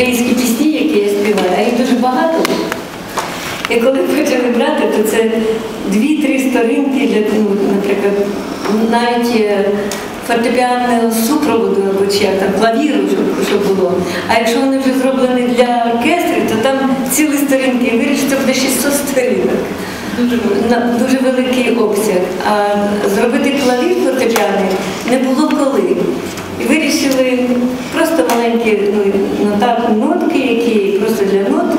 українські пісні, які я співаю, а їх дуже багато. І коли почали брати, то це дві-три сторінки для, ну, наприклад, навіть е, фортепіанного супроводу або чи там клавіру, щоб, щоб було. А якщо вони вже зроблені для оркестрів, то там цілі сторінки і вирішити буде 600 сторінок. На дуже великий обсяг. А зробити клавір фортепіаний не було коли. І вирішили просто маленькі ну, нота- нотки, які просто для нот,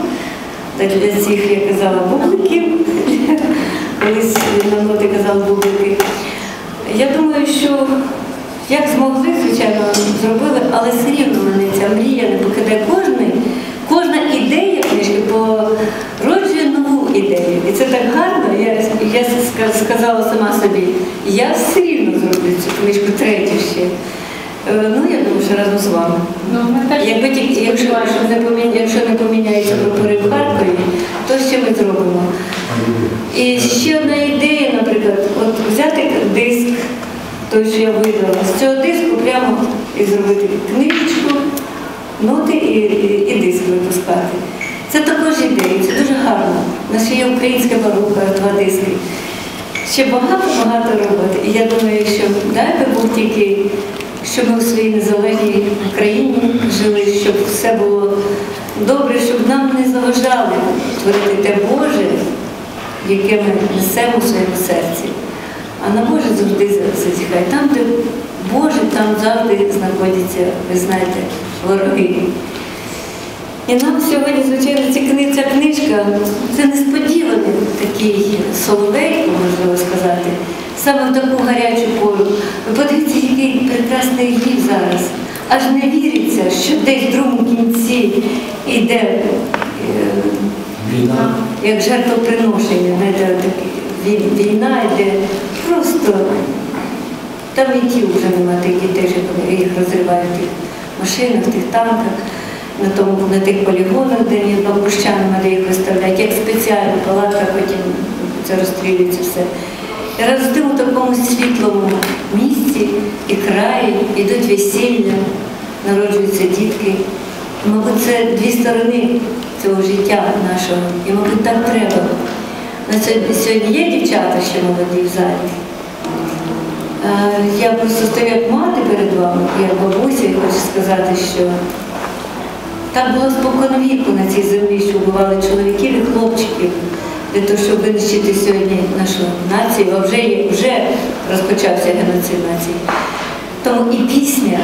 для цих, я казала, бубликів. Колись на ноти казали бублики. Я думаю, що як змогли, звичайно, зробили, але все рівно мене ця мрія не покидає кожний. Кожна ідея книжки породжує нову ідею. І це так гарно. Я, я сказала сама собі, я все рівно зроблю цю книжку третю ще. Е, Ну, я думаю, що разом з вами. Ну, ми теж Якби тільки, якщо, не поміня, якщо не поміняється прапори в Харкові, то ще ми зробимо. І ще одна ідея, наприклад, от взяти диск, той, що я вибрала, з цього диску прямо і зробити книжечку, ноти і, і, і диск випускати. Це також ідея, це дуже гарно. У нас ще є українська баруха, два диски. Ще багато-багато роботи. І я думаю, що дай би був тільки, щоб ми у своїй незалежній країні жили, щоб все було добре, щоб нам не заважали творити те Боже, яке ми несемо у своєму серці. А на Боже завжди зазіхає. Там, де Боже, там завжди знаходяться, ви знаєте, вороги. І нам сьогодні, звичайно, ця книжка це несподіваний такий соловейко, можливо сказати, саме в таку гарячу пору. Ви подивіться, який прекрасний рік зараз. Аж не віриться, що десь в другому кінці йде е, Війна. як жертвоприношення, знаєте, війна йде просто. Там і ті вже нема тих дітей, що їх розривають в тих машинах, в тих танках, на, тому, на тих полігонах, де ні бабущанами, де їх виставляють, як спеціально палатка, потім це розстрілюється все. І разом у такому світлому місці і краї йдуть весілля, народжуються дітки. Мабуть, це дві сторони цього життя нашого. І, мабуть, так треба. На сьогодні, сьогодні є дівчата ще молоді в залі. Е, Я просто стою як мати перед вами, як бабуся, і хочу сказати, що так було спокон віку на цій землі, що вбивали чоловіків і хлопчиків для того, щоб винищити сьогодні нашу націю, а вже, вже розпочався геноцид нації. Тому і пісня,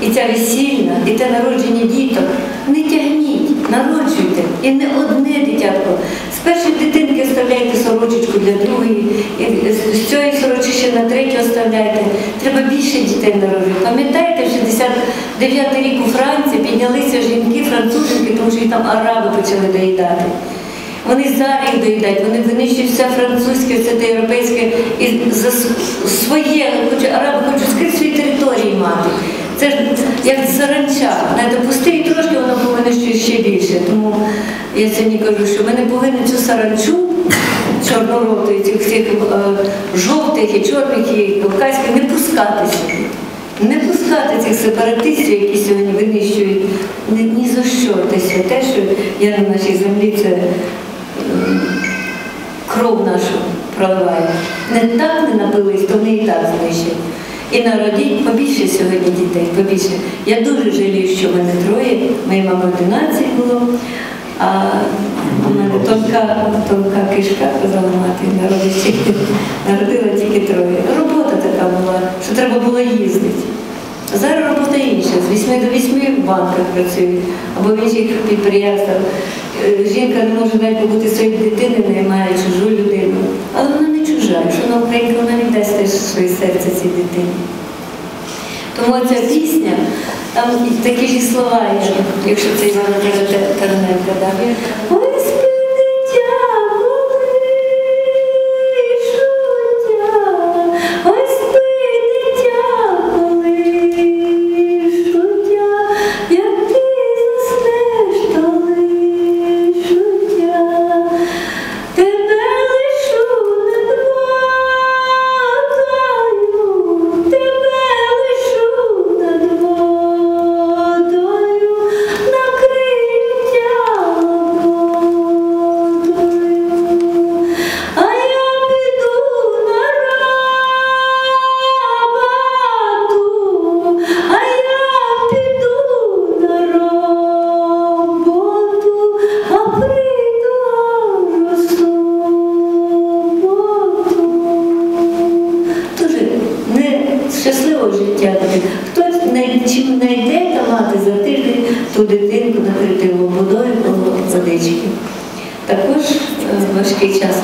і ця весільна, і те народження діток не тягніть, народжуйте. І не одне дитятко. З першої дитинки оставляйте сорочечку для другої, і з- цієї сорочки на третю оставляйте. Треба більше дітей народжувати. Пам'ятаєте, в 69 рік у Франції піднялися жінки, француженки, тому що їх там араби почали доїдати. Вони зараз доїдають, вони винищують все французьке, все те європейське і за своє, хоче араби хочуть скрізь свої території мати. Це ж як саранча. Не допусти і трошки воно повинищує ще більше. Тому я сьогодні кажу, що ми не повинні цю саранчу чорнороту, цих всіх е, жовтих і чорних і кавказьких не пускати сюди. Не пускати цих сепаратистів, які сьогодні винищують ні, ні за що те що є на нашій землі, це кров нашу проливає. Не так не напились, то вони і так знищать. І народіть побільше сьогодні дітей, побільше. Я дуже жалію, що в мене троє, моїй мамі 11 було, а у мене тонка, тонка кишка, казала мати, народила, народила тільки троє. Робота така була, що треба було їздити. Зараз робота інша. З 8 до 8 в банках працюють або в інших підприємствах. Е, Жінка не може навіть побути своєю дитиною, не має чужу людину. Але вона не чужа. Якщо вона українка, вона віддасть теж своє серце цій дитині. Тому ця пісня, там такі ж слова якщо це Івана Караненка, да. дякую. Тобто, хтось чим знайде та мати за тиждень ту дитинку накрити водою коло водички. Також е, важкий час.